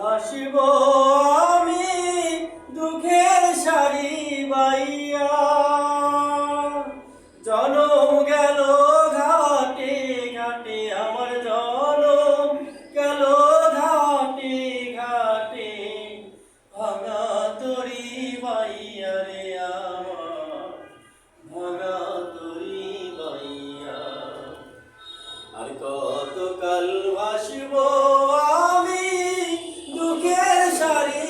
하시고 started.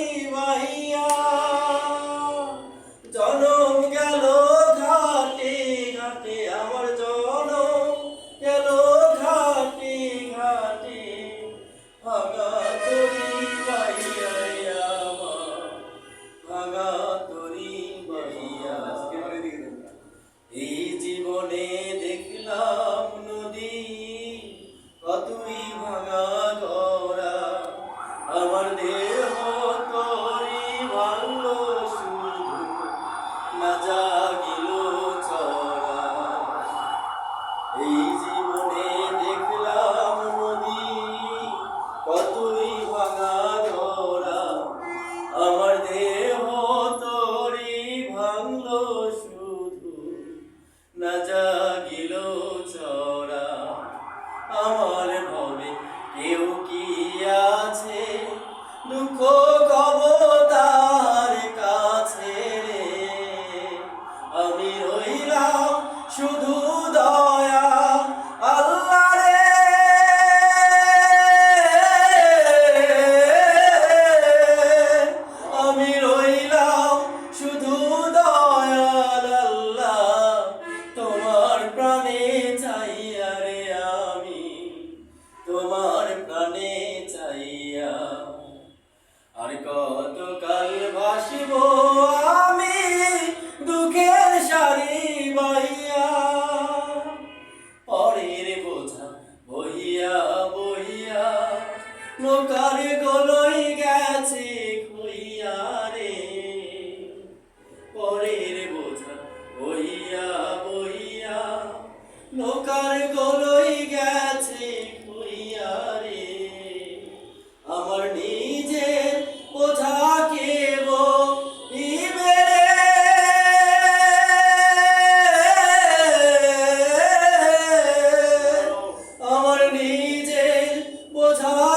দুঃখের সারি বহিয়া পরের বোঝা বহিয়া বহিয়া নৌকার গলই গেছে খুইয়া রে। পরের বোঝা বহিয়া বহিয়া নৌকার গলই Oh.